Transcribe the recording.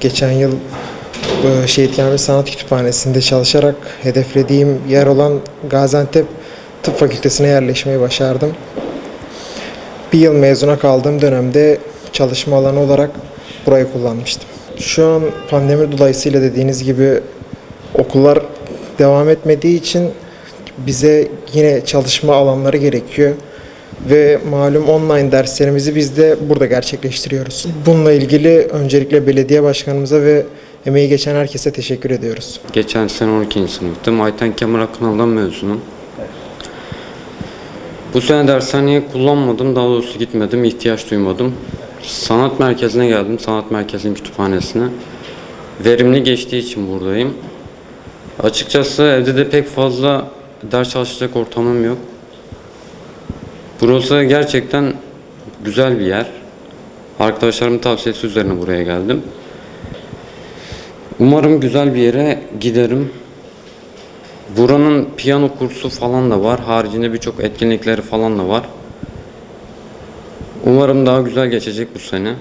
Geçen yıl e, Şehit Kamil Sanat Kütüphanesi'nde çalışarak hedeflediğim yer olan Gaziantep Tıp Fakültesine yerleşmeyi başardım. Bir yıl mezuna kaldığım dönemde çalışma alanı olarak burayı kullanmıştım. Şu an pandemi dolayısıyla dediğiniz gibi okullar devam etmediği için bize yine çalışma alanları gerekiyor ve malum online derslerimizi biz de burada gerçekleştiriyoruz. Bununla ilgili öncelikle belediye başkanımıza ve emeği geçen herkese teşekkür ediyoruz. Geçen sene 12. sınıftım. Ayten Kemal Akınal'dan mezunum. Bu sene dershaneyi kullanmadım. Daha doğrusu gitmedim. ihtiyaç duymadım. Sanat merkezine geldim. Sanat merkezinin kütüphanesine. Verimli geçtiği için buradayım. Açıkçası evde de pek fazla ders çalışacak ortamım yok. Burası gerçekten güzel bir yer. Arkadaşlarımın tavsiyesi üzerine buraya geldim. Umarım güzel bir yere giderim. Buranın piyano kursu falan da var. Haricinde birçok etkinlikleri falan da var. Umarım daha güzel geçecek bu sene.